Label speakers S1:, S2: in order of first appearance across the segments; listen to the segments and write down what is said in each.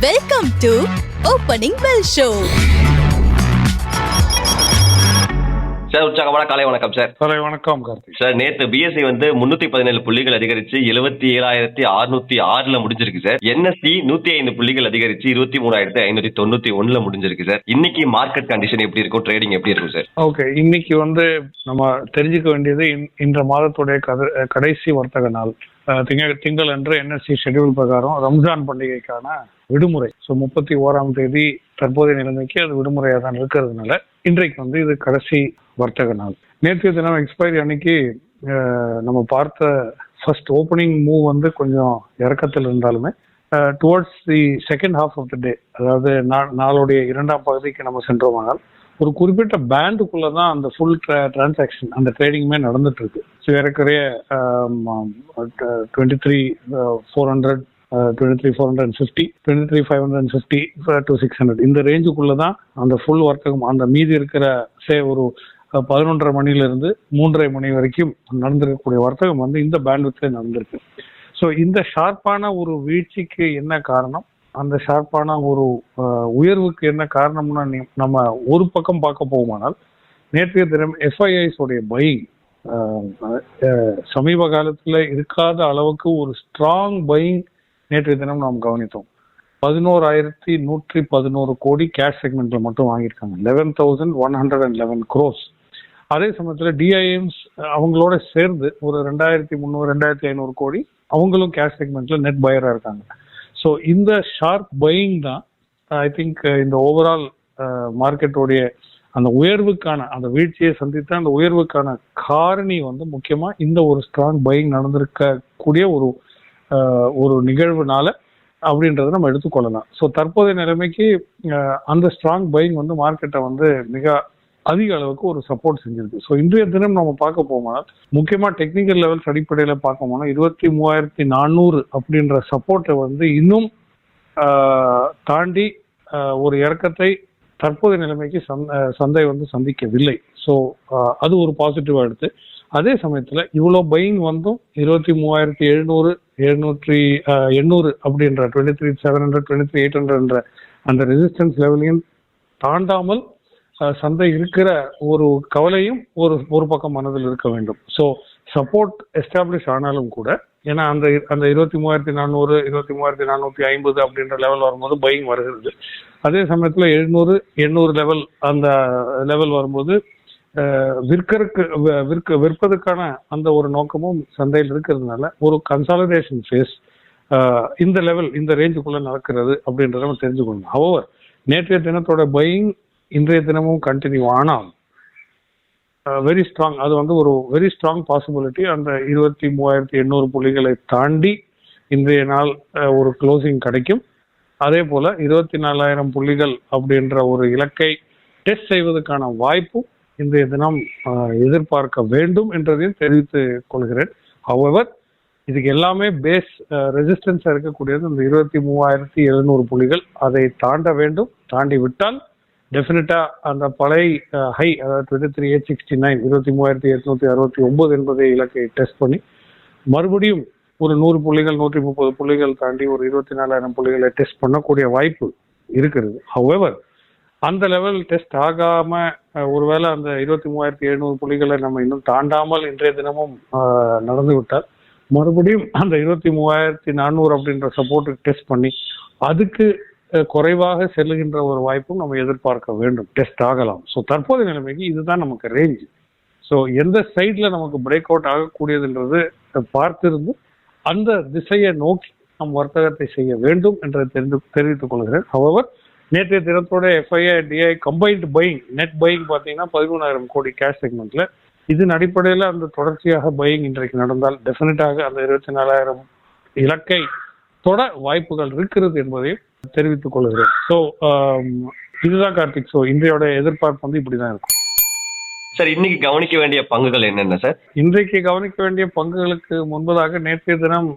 S1: Welcome to opening bell show
S2: sir உற்சாகமான காலை வணக்கம் சார்.
S3: சார் வணக்கம் கார்த்திக்.
S2: சார் நேத்து பிஎஸ்சி வந்து முன்னூத்தி பதினேழு புள்ளிகள் அதிகரிச்சு எழுபத்தி ஏழாயிரத்தி அறுநூத்தி ஆறுல முடிஞ்சிருக்கு சார். என்எஸ்சி நூத்தி ஐந்து புள்ளிகள் அதிகரிச்சு இருபத்தி மூணாயிரத்தி ஐநூத்தி தொண்ணூத்தி ஒண்ணுல முடிஞ்சிருக்கு சார். இன்னைக்கு மார்க்கெட் கண்டிஷன் எப்படி இருக்கும்? ட்ரேடிங் எப்படி இருக்கும் சார்?
S3: ஓகே இன்னைக்கு வந்து நம்ம தெரிஞ்சுக்க வேண்டியது இன்- இன்ற மாதத்துடைய கடைசி வர்த்தக நாள். திங்க திங்கள் அன்று என்எஸ்சி ஷெட்யூல் பிரகாரம் ரம்ஜான் பண்டிகைக்கான விடுமுறை. ஸோ முப்பத்தி ஓராம் தேதி தற்போதைய நிலைமைக்கு அது விடுமுறையாக தான் இருக்கிறதுனால இன்றைக்கு வந்து இது கடைசி வர்த்தக நாள். நேற்றைய தினம் எக்ஸ்பைரி அன்னைக்கு நம்ம பார்த்த ஃபர்ஸ்ட் ஓப்பனிங் மூவ் வந்து கொஞ்சம் இறக்கத்தில் இருந்தாலுமே towards the second half of the day அதாவது நாளுடைய இரண்டாம் பகுதிக்கு நம்ம சென்றோமானால் ஒரு குறிப்பிட்ட பேண்டுக்குள்ள தான் அந்த ஃபுல் டிரான்சாக்ஷன் அந்த ட்ரேடிங்குமே நடந்துட்டு இருக்கு. ஸோ ஏறக்குறைய twenty three four hundred twenty three four hundred fifty twenty three five hundred fifty to six hundred இந்த ரேஞ்சுக்குள்ள தான் அந்த ஃபுல் வர்த்தகம் அந்த மீதி இருக்கிற சே ஒரு பதினொன்றரை மணிலிருந்து மூன்றரை மணி வரைக்கும் நடந்திருக்கக்கூடிய வர்த்தகம் வந்து இந்த பேண்ட்வித்தில் நடந்திருக்கு. ஸோ இந்த ஷார்ப்பான ஒரு வீழ்ச்சிக்கு என்ன காரணம்? அந்த ஷார்ப்பான ஒரு உயர்வுக்கு என்ன காரணம்னு நம்ம ஒரு பக்கம் பார்க்க போகுமானால் நேற்றைய தினம் எஃப்ஐஐஸ் உடைய பையிங் சமீப காலத்தில் இருக்காத அளவுக்கு ஒரு ஸ்ட்ராங் பையிங் நேற்றைய தினம் நாம் கவனித்தோம். பதினோராயிரத்தி நூற்றி பதினோரு கோடி கேஷ் செக்மெண்ட்ல மட்டும் வாங்கியிருக்காங்க. Eleven thousand one hundred and eleven crores அதே சமயத்தில் டிஐஎம்ஸ் அவங்களோட சேர்ந்து ஒரு ரெண்டாயிரத்தி முந்நூறு ரெண்டாயிரத்தி ஐநூறு கோடி அவங்களும் கேஷ் செக்மெண்ட்ல நெட் பயராக இருக்காங்க. ஸோ இந்த ஷார்ப் பையிங் தான் ஐ திங்க் இந்த ஓவரால் மார்க்கெட்டோடைய அந்த உயர்வுக்கான அந்த வீழ்ச்சியை சந்தித்த அந்த உயர்வுக்கான காரணி வந்து முக்கியமாக இந்த ஒரு ஸ்ட்ராங் பையிங் நடந்திருக்க கூடிய ஒரு ஒரு நிகழ்வுனால அப்படின்றத நம்ம எடுத்துக்கொள்ளலாம். ஸோ தற்போதைய நிலைமைக்கு அந்த ஸ்ட்ராங் பையிங் வந்து மார்க்கெட்டை வந்து மிக அதிக அளவுக்கு ஒரு சப்போர்ட் செஞ்சிருக்கு. ஸோ இன்றைய தினம் நம்ம பார்க்க போனால் முக்கியமாக டெக்னிக்கல் லெவல்ஸ் அடிப்படையில் பார்க்க போனால் இருபத்தி மூவாயிரத்தி நானூறு அப்படின்ற சப்போர்ட்டை வந்து இன்னும் தாண்டி ஒரு இறக்கத்தை தற்போதைய நிலைமைக்கு சந்தை வந்து சந்திக்கவில்லை. ஸோ அது ஒரு பாசிட்டிவாக எடுத்து அதே சமயத்துல இவ்வளோ பையிங் வந்தும் இருபத்தி மூவாயிரத்தி எழுநூறு எழுநூற்றி எண்ணூறு அப்படின்ற twenty three seven hundred twenty three eight ஹண்ட்ரட்ன்ற அந்த ரெசிஸ்டன்ஸ் லெவலையும் தாண்டாமல் சந்தை இருக்கிற ஒரு கவலையும் ஒரு ஒரு பக்கம் மனதில் இருக்க வேண்டும். ஸோ சப்போர்ட் எஸ்டாப்ளிஷ் ஆனாலும் கூட ஏன்னா அந்த அந்த இருபத்தி மூவாயிரத்தி நானூறு இருபத்தி மூவாயிரத்தி நானூற்றி ஐம்பது அப்படின்ற லெவல் வரும்போது பையிங் வருகிறது. அதே சமயத்தில் எழுநூறு எண்ணூறு லெவல் அந்த லெவல் வரும்போது விற்கறக்கு விற்க விற்பதற்கான அந்த ஒரு நோக்கமும் சந்தையில் இருக்கிறதுனால ஒரு கன்சாலிடேஷன் ஃபேஸ் இந்த லெவல் இந்த ரேஞ்சுக்குள்ள நடக்கிறது அப்படின்றத நம்ம தெரிஞ்சுக்கணும். ஹவர் நேற்றைய தினத்தோட பையிங் இன்றைய தினமும் கண்டினியூ ஆனால் வெரி ஸ்ட்ராங் அது வந்து ஒரு வெரி ஸ்ட்ராங் பாசிபிலிட்டி அந்த இருபத்தி மூவாயிரத்தி எண்ணூறு புள்ளிகளை தாண்டி இன்றைய நாள் ஒரு க்ளோசிங் கிடைக்கும். அதே போல இருபத்தி நாலாயிரம் புள்ளிகள் அப்படின்ற ஒரு இலக்கை டெஸ்ட் செய்வதற்கான வாய்ப்பும் இன்றைய தினம் எதிர்பார்க்க வேண்டும் என்றதையும் தெரிவித்து கொள்கிறேன். ஹவவர் இதுக்கு எல்லாமே பேஸ் ரெசிஸ்டன்ஸ் இருக்கக்கூடியது இந்த இருபத்தி மூவாயிரத்தி எழுநூறு புள்ளிகள். அதை தாண்ட வேண்டும். தாண்டி விட்டால் டெஃபினட்டா அந்த பழைய ஹை அதாவது twenty three eight sixty nine இருபத்தி மூவாயிரத்தி எட்நூத்தி அறுபத்தி ஒன்பது என்பதை இலக்கை டெஸ்ட் பண்ணி மறுபடியும் ஒரு நூறு புள்ளிகள் நூற்றி முப்பது புள்ளிகள் தாண்டி ஒரு இருபத்தி நாலாயிரம் புள்ளிகளை டெஸ்ட் பண்ணக்கூடிய வாய்ப்பு இருக்கிறது. ஹவெவர் அந்த லெவல் டெஸ்ட் ஆகாம ஒருவேளை அந்த இருபத்தி மூவாயிரத்தி எழுநூறு புள்ளிகளை நம்ம இன்னும் தாண்டாமல் இன்றைய தினமும் நடந்து விட்டால் மறுபடியும் அந்த இருபத்தி மூவாயிரத்தி நானூறு அப்படின்ற சப்போர்ட் டெஸ்ட் பண்ணி அதுக்கு குறைவாக செல்லுகின்ற ஒரு வாய்ப்பும் நம்ம எதிர்பார்க்க வேண்டும். டெஸ்ட் ஆகலாம். ஸோ தற்போதைய நிலைமைக்கு இதுதான் நமக்கு ரேஞ்ச் ஸோ எந்த சைடில் நமக்கு பிரேக் அவுட் ஆகக்கூடியதுன்றது பார்த்திருந்து அந்த திசையை நோக்கி நம் வர்த்தகத்தை செய்ய வேண்டும் என்று தெரிந்து தெரிவித்துக் கொள்கிறேன். அவர் நேற்றைய தினத்தோட FII DII combined buying net buying பார்த்தீங்கன்னா பதிமூணாயிரம் கோடி கேஷ் செக்மெண்ட்ல இதன் அடிப்படையில் அந்த தொடர்ச்சியாக பையிங் இன்றைக்கு நடந்தால் டெஃபினட்டாக அந்த இருபத்தி நாலாயிரம் இலக்கை தொட வாய்ப்புகள் இருக்கிறது என்பதையும் தெரிவித்துக் கொள்கிறேன். ஸோ இதுதான் கார்த்திக். ஸோ இன்றையோட எதிர்பார்ப்பு வந்து இப்படிதான் இருக்கும்.
S2: சார் இன்னைக்கு கவனிக்க வேண்டிய பங்குகள் என்னென்ன சார்
S3: இன்றைக்கு கவனிக்க வேண்டிய பங்குகளுக்கு முன்பதாக நேற்றைய தினம்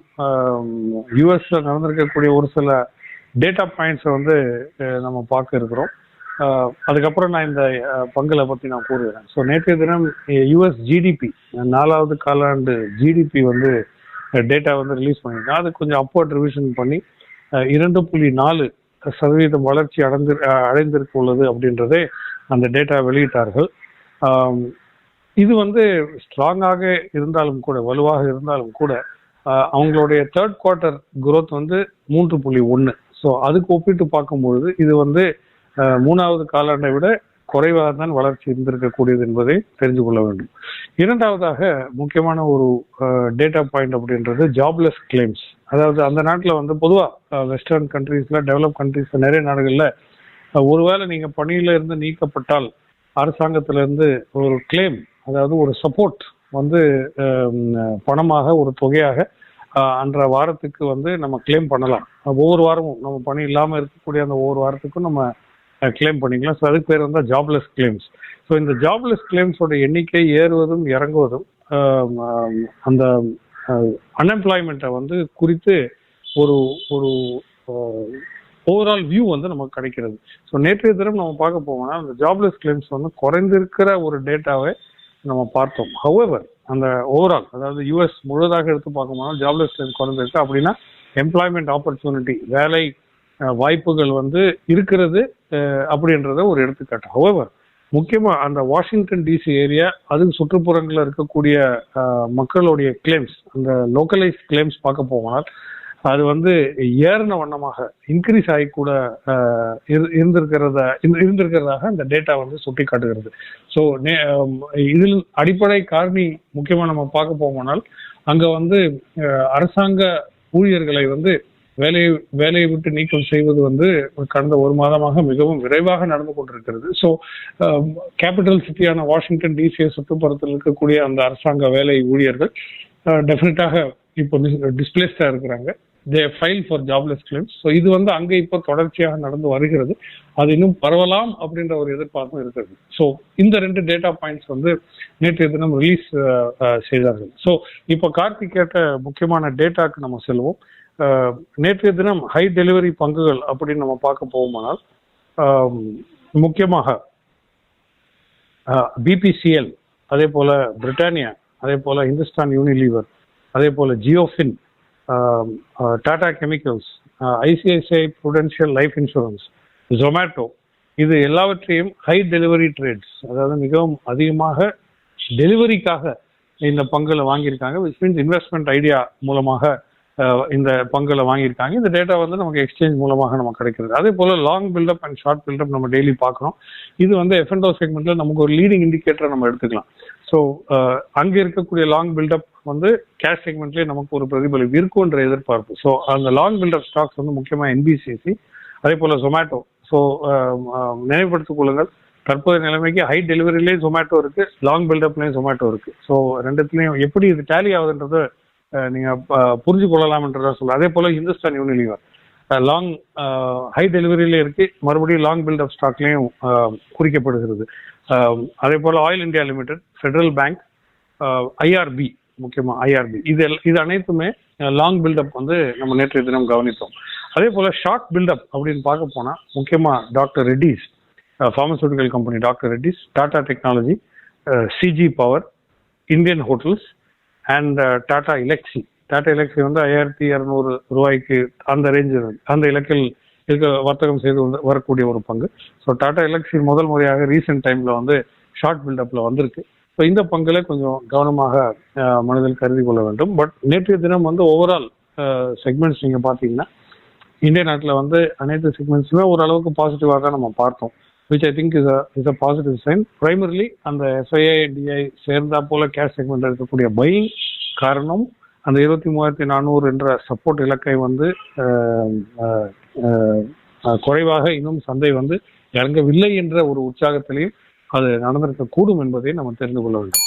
S3: யூஎஸ்ல நடந்திருக்கக்கூடிய ஒரு சில டேட்டா பாயிண்ட்ஸை வந்து நம்ம பார்க்க இருக்கிறோம். அதுக்கப்புறம் நான் இந்த அஹ், பற்றி நான் கூறுகிறேன். ஸோ நேற்றைய தினம் யூஎஸ் ஜிடிபி நாலாவது காலாண்டு ஜிடிபி வந்து டேட்டா வந்து ரிலீஸ் பண்ணியிருக்கேன் அது கொஞ்சம் அப்வர்ட் ரிவிஷன் பண்ணி இரண்டு புள்ளி நாலு சதவீதம் வளர்ச்சி அடைந்து அடைந்திருக்க உள்ளது அப்படின்றதே அந்த டேட்டா வெளியிட்டார்கள். இது வந்து ஸ்ட்ராங்காக இருந்தாலும் கூட வலுவாக இருந்தாலும் கூட அவங்களுடைய தேர்ட் குவார்ட்டர் குரோத் வந்து மூன்று புள்ளி ஒன்று ஸோ அதுக்கு ஒப்பிட்டு பார்க்கும்பொழுது இது வந்து மூணாவது காலாண்டை விட குறைவாக தான் வளர்ச்சி இருந்திருக்கக்கூடியது என்பதை தெரிந்து கொள்ள வேண்டும். இரண்டாவதாக முக்கியமான ஒரு டேட்டா பாயிண்ட் அப்படின்றது ஜாப்லெஸ் கிளைம்ஸ் அதாவது அந்த நாட்டில் வந்து பொதுவாக வெஸ்டர்ன் கண்ட்ரீஸில் டெவலப் கண்ட்ரீஸ் நிறைய நாடுகளில் ஒருவேளை நீங்கள் பணியில இருந்து நீக்கப்பட்டால் அரசாங்கத்திலிருந்து ஒரு கிளைம் அதாவது ஒரு சப்போர்ட் வந்து பணமாக ஒரு தொகையாக அன்ற வாரத்துக்கு வந்து நம்ம கிளைம் பண்ணலாம். ஒவ்வொரு வாரமும் நம்ம பணி இல்லாமல் இருக்கக்கூடிய அந்த ஒவ்வொரு வாரத்துக்கும் நம்ம கிளைம் பண்ணிக்கலாம். ஸோ அதுக்கு பேர் வந்து ஜாப்லெஸ் கிளைம்ஸ் ஸோ இந்த ஜாப்லெஸ் கிளைம்ஸோட எண்ணிக்கை ஏறுவதும் இறங்குவதும் அந்த அன்எம்ப்ளாய்மெண்ட்டை வந்து குறித்து ஒரு ஒரு ஓவரால் வியூ வந்து நமக்கு கிடைக்கிறது. ஸோ நேற்றைய தினம் நம்ம பார்க்க போவோம்னா அந்த ஜாப்லெஸ் கிளைம்ஸ் வந்து குறைந்திருக்கிற ஒரு டேட்டாவை நம்ம பார்த்தோம். ஹவெவர் அந்த ஓவரால் அதாவது யூஎஸ் முழுதாக எடுத்து பார்க்கும்போது ஜாப்லெஸ் கிளைம்ஸ் குறைஞ்சிருக்கு அப்படின்னா எம்ப்ளாய்மெண்ட் ஆப்பர்ச்சுனிட்டி வேலை வாய்ப்புகள் வந்து இருக்கிறது அப்படின்றத ஒரு எடுத்துக்காட்டு. ஹவெவர் முக்கியமாக அந்த வாஷிங்டன் டிசி ஏரியா அதுக்கு சுற்றுப்புறங்களில் இருக்கக்கூடிய மக்களுடைய கிளைம்ஸ் அந்த லோக்கலைஸ் கிளைம்ஸ் பார்க்க போனால் அது வந்து ஏறின வண்ணமாக இன்க்ரீஸ் ஆகி கூட இரு- இருந்திருக்கிறத இரு- இருந்திருக்கிறதாக அந்த டேட்டா வந்து சுட்டி காட்டுகிறது ஸோ இதில் அடிப்படை காரணி முக்கியமாக நம்ம பார்க்க போனால் அங்க வந்து அரசாங்க ஊழியர்களை வந்து வேலையை வேலையை விட்டு நீக்கம் செய்வது வந்து கடந்த ஒரு மாதமாக மிகவும் விரைவாக நடந்து கொண்டிருக்கிறது. ஸோ கேபிட்டல் சிட்டியான வாஷிங்டன் டிசியை சுற்றுப்புறத்தில் இருக்கக்கூடிய அந்த அரசாங்க வேலை ஊழியர்கள் டெஃபினட்டாக இப்போ டிஸ்பிளேஸ்டாக இருக்கிறாங்க. They file for jobless claims so இது வந்து அங்கே இப்போ தொடர்ச்சியாக நடந்து வருகிறது. அது இன்னும் பரவலாம் அப்படின்ற ஒரு எதிர்பார்ப்பும் இருக்கிறது. ஸோ இந்த ரெண்டு டேட்டா பாயிண்ட்ஸ் வந்து நேற்றைய தினம் ரிலீஸ் செய்தார்கள். ஸோ இப்போ கார்த்திக் கேட்ட முக்கியமான டேட்டாக்கு நம்ம செல்வோம். நேற்றைய தினம் ஹை டெலிவரி பங்குகள் அப்படின்னு நம்ம பார்க்க போகுமானால் முக்கியமாக பிபிசிஎல் அதே போல பிரிட்டானியா அதே போல இந்துஸ்தான் யூனிலீவர் அதே போல JioFin Tata chemicals ICICI Prudential life insurance Zomato இது எல்லாவற்றையும் ஹை டெலிவரி ட்ரேட்ஸ் அதாவது மிகவும் அதிகமாக டெலிவரிக்காக இந்த பங்குல வாங்கியிருக்காங்க விச் மீன்ஸ் இன்வெஸ்ட்மெண்ட் ஐடியா மூலமாக uh, இந்த பங்குல வாங்கியிருக்காங்க. இந்த டேட்டா வந்து நமக்கு எக்ஸ்சேஞ்ச் மூலமாக நமக்கு கிடைக்கிறது. அதே போல long buildup and short buildup நம்ம டெய்லி பார்க்குறோம். இது வந்து எஃப்என்டோ செக்மெண்ட்ல நமக்கு ஒரு லீடிங் இண்டிகேட்டரை நம்ம எடுத்துக்கலாம். ஸோ uh, அங்கே இருக்கக்கூடிய லாங் பில்டப் வந்து கேஷ் செக்மெண்ட்லேயே நமக்கு ஒரு பிரதிபலிப்பு இருக்குன்ற எதிர்பார்ப்பு. ஸோ அந்த லாங் பில்டர் ஸ்டாக்ஸ் வந்து முக்கியமாக என்பிசிசி அதே போல ஜொமேட்டோ ஸோ நினைவுபடுத்திக் கொள்ளுங்கள். தற்போதைய நிலைமைக்கு ஹை டெலிவரிலேயும் ஜொமேட்டோ இருக்கு லாங் பில்டப்லேயும் ஜொமேட்டோ இருக்கு. ஸோ ரெண்டுத்துலையும் எப்படி இது டேலி ஆகுதுன்றது நீங்கள் நீங்க புரிஞ்சு கொள்ளலாம்ன்றதா சொல்ல அதே போல ஹிந்துஸ்தான் யூனிலிவர் லாங் ஹை டெலிவரியில இருக்கு மறுபடியும் லாங் பில்டப் ஸ்டாக்லையும் குறிக்கப்படுகிறது. அதே போல oil India limited federal bank IRB முக்கியமா ஐஆர்பி இது இது அனைத்துமே லாங் பில்டப் வந்து நம்ம நேற்றைய தினம் கவனித்தோம். அதே போல ஷார்ட் பில்டப் அப்படின்னு பார்க்க போனா முக்கியமா doctor Reddy's pharmaceutical company doctor Reddy's Tata technology CG power Indian hotels and Tata Elxsi Tata Elxsi வந்து ஐயாயிரத்தி இரநூறு ரூபாய்க்கு அந்த ரேஞ்சு அந்த இலக்கில் இருக்க வர்த்தகம் செய்து வந்து வரக்கூடிய ஒரு பங்கு. ஸோ டாடா எலெக்சி முதல் முறையாக ரீசெண்ட் டைம்ல வந்து ஷார்ட் பில்டப்ல வந்திருக்கு. ஸோ இந்த பங்களை கொஞ்சம் கவனமாக மனதில் கருதி கொள்ள வேண்டும். பட் நேற்றைய தினம் வந்து ஓவரால் செக்மெண்ட்ஸ் நீங்க பார்த்தீங்கன்னா இந்திய நாட்டில் வந்து அனைத்து செக்மெண்ட்ஸுமே ஓரளவுக்கு பாசிட்டிவாக தான் நம்ம பார்த்தோம். Which I think is is a positive sign primarily அந்த எஃப்ஐஐ டிஐ சேர்ந்தா போல கேஷ் செக்மெண்ட் இருக்கக்கூடிய பையிங் காரணம் அந்த இருபத்தி மூவாயிரத்தி நானூறு என்ற சப்போர்ட் இலக்கை வந்து குறைவாக இன்னும் சந்தை வந்து இறங்கவில்லை என்ற ஒரு உற்சாகத்திலையும் அது நடந்திருக்க கூடும் என்பதை நம்ம தெரிந்து கொள்ள வேண்டும்.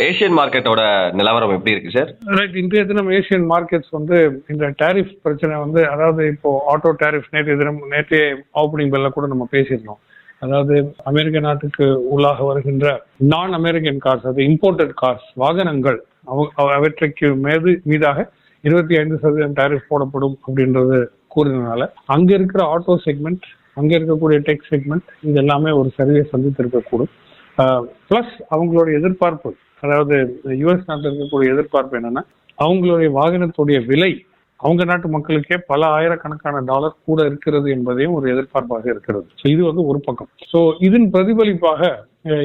S2: ஏசியன் மார்க்கெட்டோட நிலவரம் எப்படி இருக்கு சார்
S3: ரைட் இன்றைய தினம் ஏசியன் மார்க்கெட்ஸ் வந்து இந்த டாரிஃப் பிரச்சனை வந்து அதாவது இப்போ ஆட்டோ டாரிஃப் நேற்றைய தினம் நேற்றைய ஓப்பனிங் பெல்ல கூட நம்ம பேசியிருந்தோம். அதாவது அமெரிக்க நாட்டுக்கு உள்ளாக வருகின்ற நான் அமெரிக்கன் கார்ஸ் அது இம்போர்ட்டட் கார்ஸ் வாகனங்கள் அவ- அவ- அவற்றைக்கு மீது மீதாக இருபத்தி ஐந்து சதவீதம் டாரிஃப் போடப்படும் அப்படின்றது கூறினால அங்க இருக்கிற ஆட்டோ செக்மெண்ட் அங்க இருக்கக்கூடிய டெக் செக்மெண்ட் இது எல்லாமே ஒரு சரிவை சந்தித்திருக்கக்கூடும். ப்ளஸ் அவங்களுடைய எதிர்பார்ப்பு அதாவது யுஎஸ் நாட்டில் இருக்கக்கூடிய எதிர்பார்ப்பு என்னன்னா அவங்களுடைய வாகனத்துடைய விலை அவங்க நாட்டு மக்களுக்கே பல ஆயிரக்கணக்கான டாலர் கூட இருக்கிறது என்பதையும் ஒரு எதிர்பார்ப்பாக இருக்கிறது. ஸோ இது வந்து ஒரு பக்கம். ஸோ இதன் பிரதிபலிப்பாக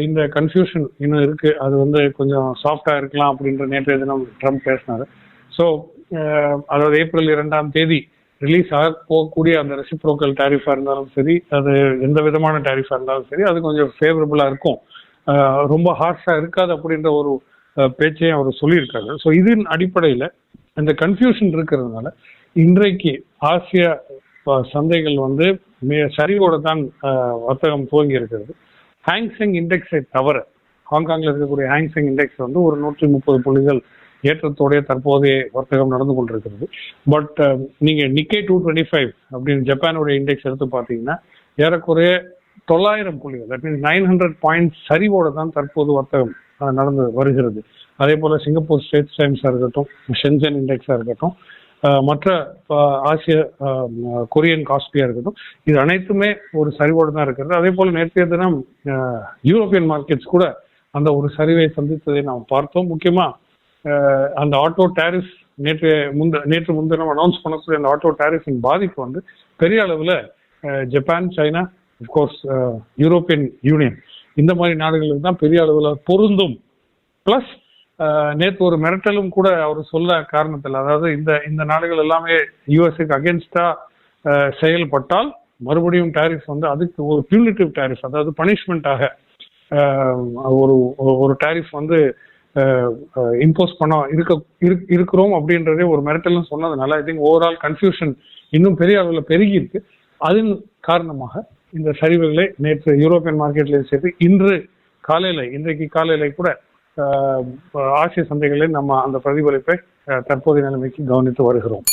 S3: இந்த கன்ஃபியூஷன் இன்னும் இருக்கு. அது வந்து கொஞ்சம் சாஃப்டா இருக்கலாம் அப்படின்ற நேற்றைய தினம் ட்ரம்ப் பேசினாரு. ஸோ அதாவது ஏப்ரல் இரண்டாம் தேதி ரிலீஸ் ஆக போகக்கூடிய அந்த ரெசிப்ரோக்கல் டேரிஃபாக இருந்தாலும் சரி அது எந்த விதமான டேரிஃபாக இருந்தாலும் சரி அது கொஞ்சம் ஃபேவரபுளாக இருக்கும். ரொம்ப ஹார்ஷாக இருக்காது அப்படின்ற ஒரு பேச்சையும் அவர் சொல்லியிருக்காரு. ஸோ இதன் அடிப்படையில் இந்த கன்ஃபியூஷன் இருக்கிறதுனால இன்றைக்கு ஆசிய சந்தைகள் வந்து மிக சரிவோட தான் வர்த்தகம் துவங்கி இருக்கிறது. ஹாங்செங் இண்டெக்ஸை தவிர ஹாங்காங்கில் இருக்கக்கூடிய ஹாங்செங் இண்டெக்ஸ் வந்து ஒரு நூற்றி முப்பது புள்ளிகள் ஏற்றத்தோடைய தற்போதைய வர்த்தகம் நடந்து கொண்டிருக்கிறது. பட் um, நீங்க நிக்கே டூ டுவெண்ட்டி ஃபைவ் அப்படின்னு ஜப்பானுடைய இண்டெக்ஸ் எடுத்து பார்த்தீங்கன்னா ஏறக்குறைய தொள்ளாயிரம் புள்ளிகள் that means nine hundred point சரிவோட தான் தற்போது வர்த்தகம் நடந்து வருகிறது. அதே போல சிங்கப்பூர் ஸ்டேட் டைம்ஸாக இருக்கட்டும் ஷென்சன் இண்டெக்ஸாக இருக்கட்டும் மற்ற ஆசிய கொரியன் காஸ்பியாக இருக்கட்டும் இது அனைத்துமே ஒரு சரிவோடு தான் இருக்கிறது. அதே போல நேற்றைய தினம் யூரோப்பியன் மார்க்கெட்ஸ் கூட அந்த ஒரு சரிவை சந்தித்ததை நாம் பார்த்தோம். முக்கியமாக அந்த ஆட்டோ டேரிஃப் நேற்று முந்த நேற்று முன்தினம் அனௌன்ஸ் பண்ணக்கூடிய அந்த ஆட்டோ டேரிஃபின் பாதிப்பு வந்து பெரிய அளவில் Japan China of course European Union இந்த மாதிரி நாடுகளுக்கு தான் பெரிய அளவில் பொருந்தும். பிளஸ் நேற்று ஒரு மிரட்டலும் கூட அவர் சொல்ல காரணத்தில் அதாவது இந்த இந்த நாடுகள் எல்லாமே யூஎஸ்க்கு அகேன்ஸ்டா செயல்பட்டால் மறுபடியும் டாரிஃப் வந்து அதுக்கு ஒரு பியூனிட்டிவ் டாரிஃப் அதாவது பனிஷ்மெண்ட்டாக ஒரு ஒரு டாரிஃப் வந்து இம்போஸ் பண்ண இருக்க இருக்கிறோம் அப்படின்றதே ஒரு மிரட்டல்னு சொன்னதுனால ஐ திங்க் ஓவரால் கன்ஃபியூஷன் இன்னும் பெரிய அளவில் பெருகி இருக்கு அதன் காரணமாக இந்த சரிவுகளை நேற்று யூரோப்பியன் மார்க்கெட்லையும் சரி இன்று காலையில இன்றைக்கு காலையில கூட ஆசிய சந்தைகளில் நம்ம அந்த பிரதிபலிப்பை தற்போதைய நிலைமைக்கு கவனித்து வருகிறோம்.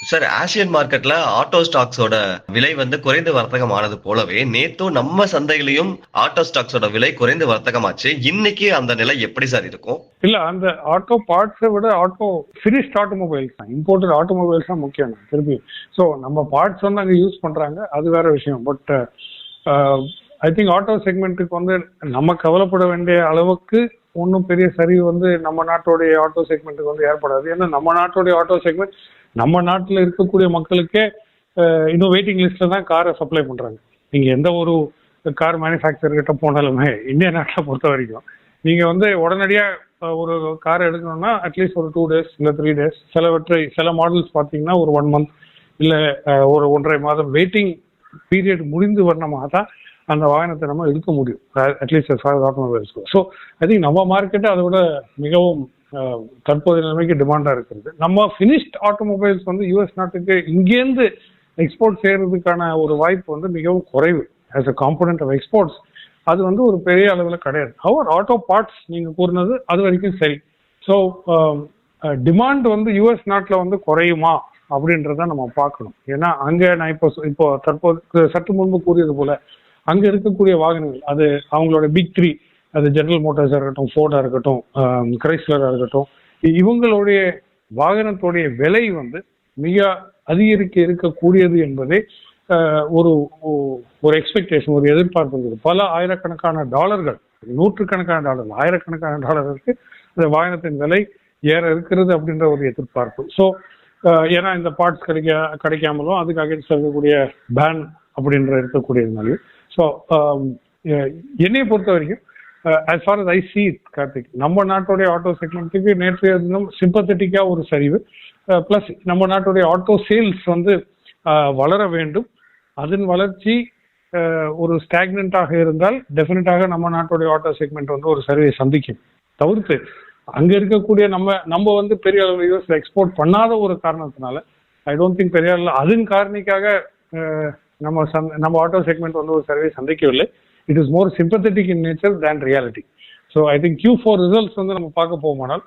S2: சார் ஆசியன் மார்க்கெட்ல ஆட்டோ ஸ்டாக்ஸோட விலை வந்து குறைந்து வர்த்தகம் ஆனது போலவே நேத்தும் நம்ம சந்தையிலையும் ஆட்டோ ஸ்டாக்ஸோட விலை குறைந்து வர்த்தகமாச்சு. இன்னைக்கு அந்த நிலை எப்படி சார் இருக்கும்?
S3: இல்ல அந்த ஆட்டோ பார்ட்ஸை விட ஆட்டோ ஃபினிஷ்ட் ஆட்டோமொபைல்ஸ் தான். இம்போர்ட்டட் ஆட்டோமொபைல்ஸ் தான் முக்கியம் திருப்பி. ஸோ நம்ம பார்ட்ஸ் வந்து அங்கே யூஸ் பண்றாங்க. அது வேற விஷயம். பட் ஐ திங்க் ஆட்டோ செக்மெண்ட்டுக்கு வந்து நம்ம கவலைப்பட வேண்டிய அளவுக்கு ஒன்றும் பெரிய சரிவு வந்து நம்ம நாட்டுடைய ஆட்டோ செக்மெண்ட்டுக்கு வந்து ஏற்படாது. ஏன்னா நம்ம நாட்டுடைய ஆட்டோ செக்மெண்ட் நம்ம நாட்டில் இருக்கக்கூடிய மக்களுக்கே இன்னும் வெயிட்டிங் லிஸ்ட்ல தான் காரை சப்ளை பண்ணுறாங்க நீங்கள் எந்த ஒரு கார் மேனுஃபேக்சர்கிட்ட போனாலுமே இந்திய நாட்டை பொறுத்த வரைக்கும் நீங்கள் வந்து உடனடியாக ஒரு கார் எடுக்கணும்னா அட்லீஸ்ட் ஒரு டூ டேஸ் இல்லை த்ரீ டேஸ் சிலவற்றை சில மாடல்ஸ் பார்த்தீங்கன்னா ஒரு ஒன் மந்த் இல்லை ஒரு ஒன்றரை மாதம் வெயிட்டிங் பீரியட் முடிந்து வரணுமா தான் அந்த வாகனத்தை நம்ம எடுக்க முடியும். At least for automobiles so I think நம்ம மார்க்கெட்டு அதை விட மிகவும் தற்போதைய நிலைமைக்கு டிமாண்டாக இருக்கிறது. நம்ம ஃபினிஷ்ட் ஆட்டோமொபைல்ஸ் வந்து யூஎஸ் நாட்டுக்கு இங்கேருந்து எக்ஸ்போர்ட் செய்யறதுக்கான ஒரு வாய்ப்பு வந்து மிகவும் குறைவு. As a component of exports அது வந்து ஒரு பெரிய அளவில் கிடையாது. அவர் ஆட்டோ பார்ட்ஸ் நீங்கள் கூறினது அது வரைக்கும் சரி. ஸோ டிமாண்ட் um, வந்து யூஎஸ் நாட்டில் வந்து குறையுமா அப்படின்றத நம்ம பார்க்கணும். ஏன்னா அங்கே நான் இப்போ இப்போ தற்போது சற்று முன்பு கூறியது போல அங்க இருக்கக்கூடிய வாகனங்கள் அது அவங்களோட பிக் த்ரீ அது ஜெனரல் மோட்டார்ஸாக இருக்கட்டும் ஃபோர்டா இருக்கட்டும் கிரைஸ்லராக இருக்கட்டும் இவங்களுடைய வாகனத்துடைய விலை வந்து மிக அதிகரிக்க இருக்கக்கூடியது என்பதே ஒரு ஒரு எக்ஸ்பெக்டேஷன் ஒரு எதிர்பார்ப்பு இருக்குது. பல ஆயிரக்கணக்கான டாலர்கள் நூற்றுக்கணக்கான டாலர்கள் ஆயிரக்கணக்கான டாலர்களுக்கு அந்த வாகனத்தின் விலை ஏற இருக்கிறது அப்படின்ற ஒரு எதிர்பார்ப்பு. ஸோ ஏன்னா இந்த பார்ட்ஸ் கிடைக்க கிடைக்காமலும் அதுக்கு அகேன்ஸ்ட் இருக்கக்கூடிய பேன் அப்படின்ற இருக்கக்கூடியதுனால ஸோ um, என்னைய பொறுத்த வரைக்கும் as far as I see Karthik நம்ம நாட்டுடைய ஆட்டோ செக்மெண்ட்டுக்கு நேற்றைய தினம் சிம்பத்தட்டிக்காக ஒரு சரிவு. Uh, ப்ளஸ் நம்ம நாட்டுடைய ஆட்டோ சேல்ஸ் வந்து uh, வளர வேண்டும். அதன் வளர்ச்சி uh, ஒரு ஸ்டாக்னண்டாக இருந்தால் டெஃபினட்டாக நம்ம நாட்டுடைய ஆட்டோ செக்மெண்ட் வந்து ஒரு சரிவை சந்திக்கும். தவிர்த்து அங்கே இருக்கக்கூடிய நம்ம நம்ம வந்து பெரிய அளவில் யூஎஸ்ல எக்ஸ்போர்ட் பண்ணாத ஒரு காரணத்தினால ஐ டோன்ட் திங்க் பெரிய அளவில் அதன் காரணிக்காக நம்ம சந் நம்ம ஆட்டோ செக்மெண்ட் வந்து ஒரு survey சந்திக்கவில்லை. It is more sympathetic in nature than reality so I think Q four results வந்து நம்ம பார்க்க போகுமானால்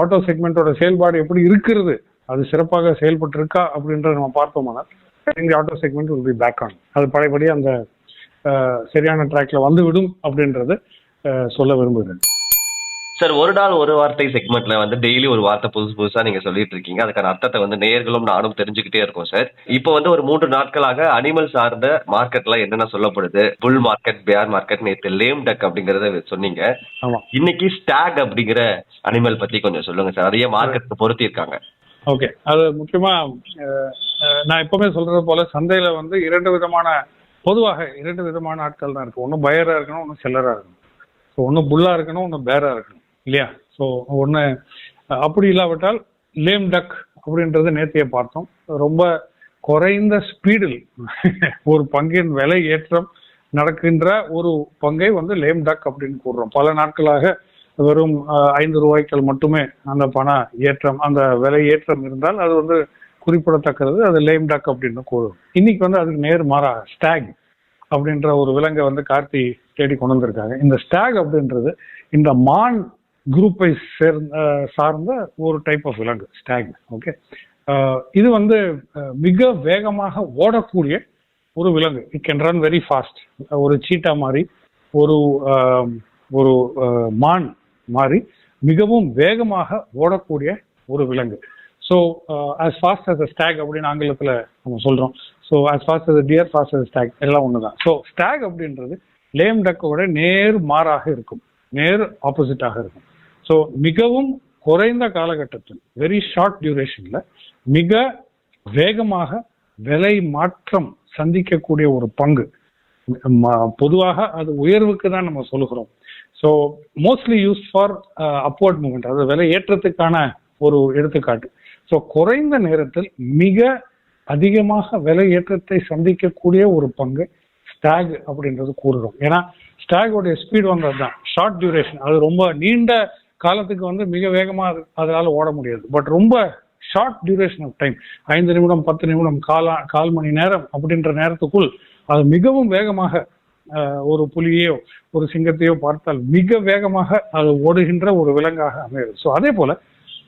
S3: ஆட்டோ செக்மெண்ட்டோட செயல்பாடு எப்படி இருக்கிறது அது சிறப்பாக செயல்பட்டு இருக்கா அப்படின்றத நம்ம பார்த்தோமானால் இந்த auto segment will be back on அது பழையபடி அந்த சரியான ட்ராக்ல வந்து விடும் அப்படின்றது சொல்ல விரும்புகிறேன்.
S2: சார் ஒரு நாள் ஒரு வார்த்தை செக்மெண்ட்ல வந்து டெய்லி ஒரு வார்த்தை புதுசு புதுசா நீங்க சொல்லிட்டு இருக்கீங்க. அதுக்கான அர்த்தத்தை வந்து நேயர்களும் நானும் தெரிஞ்சுக்கிட்டே இருக்கோம் சார் இப்போ வந்து ஒரு மூன்று நாட்களாக அனிமல் சார்ந்த மார்க்கெட்ல என்னென்ன சொல்லப்படுது? புல் மார்க்கெட் பேர் மார்க்கெட் நேற்று லேம் டக் அப்படிங்கறத சொன்னீங்க. இன்னைக்கு ஸ்டாக் அப்படிங்கிற அனிமல் பத்தி கொஞ்சம் சொல்லுங்க சார் அதையே மார்க்கெட் பொருத்தி இருக்காங்க
S3: ஓகே அது முக்கியமா நான் எப்பவுமே சொல்றது போல சந்தையில வந்து இரண்டு விதமான பொதுவாக இரண்டு விதமான ஆட்கள் தான் இருக்கு. ஒன்று பயரா இருக்கணும் ஒன்று செல்லரா இருக்கணும். ஒன்று புல்லா இருக்கணும் ஒன்று பேரா இருக்கணும். இல்லையா? ஸோ ஒன்று அப்படி இல்லாவிட்டால் லேம் டக் அப்படின்றது நேத்தியை பார்த்தோம். ரொம்ப குறைந்த ஸ்பீடில் ஒரு பங்கின் விலை ஏற்றம் நடக்கின்ற ஒரு பங்கை வந்து லேம் டக் அப்படின்னு கூடுறோம் பல நாட்களாக வெறும் ஐந்து ரூபாய்க்கள் மட்டுமே அந்த பண ஏற்றம் அந்த விலை ஏற்றம் இருந்தால் அது வந்து குறிப்பிடத்தக்கது. அது லேம் டக் அப்படின்னு கூறும் இன்னைக்கு வந்து அதுக்கு நேர் மாறா ஸ்டாக் அப்படின்ற ஒரு விலங்கை வந்து கார்த்தி தேடி கொண்டு வந்திருக்காங்க. இந்த ஸ்டாக் அப்படின்றது இந்த மான் குரூப்பை சேர்ந்த சார்ந்த ஒரு டைப் ஆஃப் விலங்கு ஸ்டாக் ஓகே இது வந்து மிக வேகமாக ஓடக்கூடிய ஒரு விலங்கு. It can run very fast ஒரு சீட்டா மாதிரி ஒரு ஒரு மான் மாதிரி மிகவும் வேகமாக ஓடக்கூடிய ஒரு விலங்கு. So as fast as a stag அப்படின்னு ஆங்கிலத்தில் நம்ம சொல்கிறோம் so as fast as deer fast as stag எல்லாம் ஒன்று தான் ஸோ ஸ்டாக் அப்படின்றது லேம் டக்கோட நேர் மாறாக இருக்கும். நேர் ஆப்போசிட்டாக இருக்கும். ஸோ மிகவும் குறைந்த காலகட்டத்தில் வெரி ஷார்ட் டியூரேஷன்ல மிக வேகமாக விலை மாற்றம் சந்திக்கக்கூடிய ஒரு பங்கு. ம- பொதுவாக அது உயர்வுக்கு தான் நம்ம சொல்லுகிறோம். So mostly use for upward movement அது விலை ஏற்றத்துக்கான ஒரு எடுத்துக்காட்டு. ஸோ குறைந்த நேரத்தில் மிக அதிகமாக விலை ஏற்றத்தை சந்திக்கக்கூடிய ஒரு பங்கு ஸ்டாக் அப்படின்றது கூறுகிறோம். ஏன்னா ஸ்டாகோடைய ஸ்பீட் வந்தது தான் ஷார்ட் டியூரேஷன் அது ரொம்ப நீண்ட காலத்துக்கு வந்து மிக வேகமா அது- அதனால ஓட முடியாது. பட் ரொம்ப ஷார்ட் டியூரேஷன் ஆஃப் டைம் ஐந்து நிமிடம் பத்து நிமிடம் காலா கால் மணி நேரம் அப்படின்ற நேரத்துக்குள் அது மிகவும் வேகமாக ஒரு புலியையோ ஒரு சிங்கத்தையோ பார்த்தால் மிக வேகமாக அது ஓடுகின்ற ஒரு விலங்காக அமையுது ஸோ அதே போல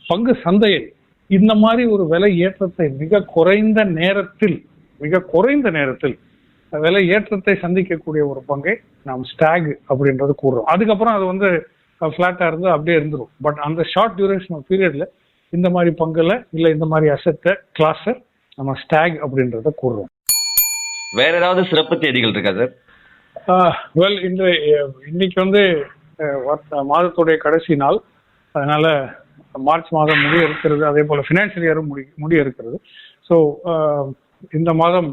S3: பங்கு சந்தையில் இந்த மாதிரி ஒரு விலை ஏற்றத்தை மிக குறைந்த நேரத்தில் மிக குறைந்த நேரத்தில் விலை ஏற்றத்தை சந்திக்கக்கூடிய ஒரு பங்கை நாம் ஸ்டாக் அப்படின்றது கூறுறோம். அதுக்கப்புறம் அது வந்து ஃபிளாட்டா இருந்து அப்படியே இருந்துரும். பட் அந்த ஷார்ட் டியூரேஷன் ஆஃப் பீரியட்ல இந்த மாதிரி பங்குல இல்ல இந்த மாதிரி அசத்தை கிளாஸை நம்ம ஸ்டாக் அப்படின்றத கூறுறோம்.
S2: வேற ஏதாவது சிறப்பு தேதிகள் இருக்கா சார்
S3: வெல் இந்த அஹ், இன்னைக்கு வந்து மாதத்துடைய கடைசி நாள். அதனால மார்ச் மாதம் முடிய இருக்கிறது அதே போல ஃபினான்ஷியல் இயரும் முடி முடிய இருக்கிறது. ஸோ இந்த மாதம்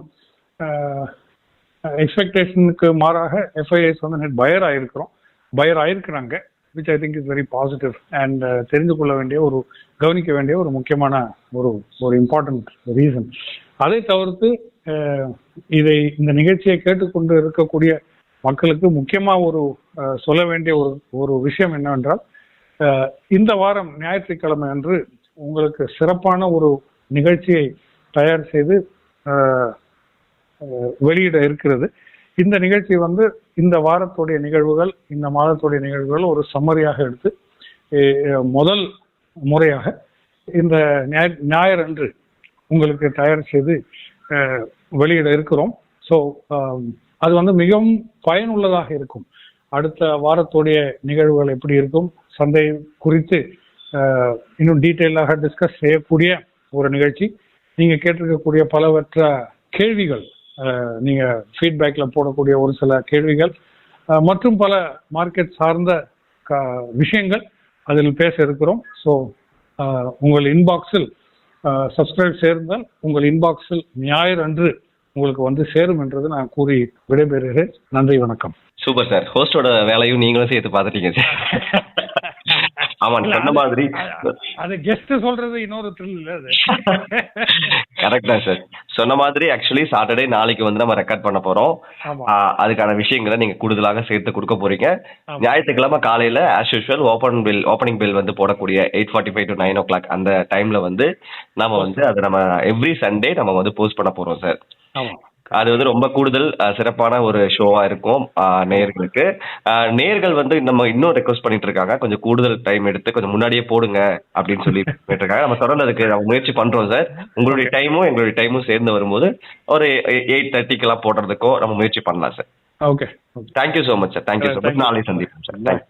S3: எக்ஸ்பெக்டேஷனுக்கு மாறாக எஃப்ஐஎஸ் வந்து பயர் ஆயிருக்கிறோம். Buyer ஆயிருக்கிறாங்க. Which I think is very positive and தெரிந்து கொள்ள வேண்டிய ஒரு கவனிக்க வேண்டிய ஒரு முக்கியமான ஒரு ஒரு இம்பார்ட்டன்ட் ரீசன் அதை தவிர்த்து இதை இந்த நிகழ்ச்சியை கேட்டுக்கொண்டு இருக்கக்கூடிய மக்களுக்கு முக்கியமாக ஒரு சொல்ல வேண்டிய ஒரு ஒரு விஷயம் என்னவென்றால் இந்த வாரம் ஞாயிற்றுக்கிழமை அன்று உங்களுக்கு சிறப்பான ஒரு நிகழ்ச்சியை தயார் செய்து வெளியிட இருக்கிறது. இந்த நிகழ்ச்சி வந்து இந்த வாரத்துடைய நிகழ்வுகள் இந்த மாதத்துடைய நிகழ்வுகள் ஒரு சம்மரியாக எடுத்து முதல் முறையாக இந்த ஞாயிறு ஞாயிறன்று உங்களுக்கு தயார் செய்து வெளியிட இருக்கிறோம். ஸோ அது வந்து மிகவும் பயனுள்ளதாக இருக்கும். அடுத்த வாரத்துடைய நிகழ்வுகள் எப்படி இருக்கும் சந்தை குறித்து இன்னும் டீட்டெயிலாக டிஸ்கஸ் செய்யக்கூடிய ஒரு நிகழ்ச்சி. நீங்கள் கேட்டிருக்கக்கூடிய பலவற்ற கேள்விகள் நீங்க ஃபீட்பேக்ல போடக்கூடிய ஒரு சில கேள்விகள் மற்றும் பல மார்க்கெட் சார்ந்த விஷயங்கள் அதில் பேச இருக்கிறோம். ஸோ உங்கள் இன்பாக்ஸில் சப்ஸ்கிரைப் சேர்ந்தால் உங்கள் இன்பாக்ஸில் ஞாயிறு அன்று உங்களுக்கு வந்து சேரும் என்றது நான் கூறி விடைபெறுகிறேன். நன்றி வணக்கம்.
S2: Super sir. ஹோஸ்டோட வேலையும் நீங்களும் சேர்த்து பார்த்துட்டீங்க சார். ஆமா சொன்ன மாதிரி.
S3: அது கெஸ்ட் சொல்றது இன்னொரு
S2: கரெக்ட் தான் சார் சொன்ன மாதிரி ஆக்சுவலி சாட்டர்டே நாளைக்கு வந்து நம்ம ரெக்கார்ட் பண்ண போறோம். அதுக்கான விஷயங்களை நீங்க கூடுதலாக சேர்த்து கொடுக்க போறீங்க. ஞாயிற்றுக்கிழமை காலையில as usual open bell opening bell வந்து போடக்கூடிய eight forty five to nine o'clock அந்த டைம்ல வந்து நம்ம வந்து அதை நம்ம எவ்ரி சண்டே நம்ம வந்து போஸ்ட் பண்ண போறோம் சார் அது வந்து ரொம்ப கூடுதல் சிறப்பான ஒரு ஷோவா இருக்கும் நேயர்களுக்கு. நேயர்கள் வந்து நம்ம இன்னும் ரெக்வஸ்ட் பண்ணிட்டு இருக்காங்க. கொஞ்சம் கூடுதல் டைம் எடுத்து கொஞ்சம் முன்னாடியே போடுங்க அப்படின்னு சொல்லி இருக்காங்க நம்ம தொடர்ந்து அதுக்கு முயற்சி பண்றோம் சார். உங்களுடைய டைமும் எங்களுடைய டைமும் சேர்ந்து வரும்போது ஒரு எயிட் தேர்ட்டிக்கெல்லாம் போடுறதுக்கும் நம்ம முயற்சி பண்ணலாம் sir.
S3: Okay
S2: thank you so much sir thank you so much நாளை சந்திப்போம் சார் தேங்க்யூ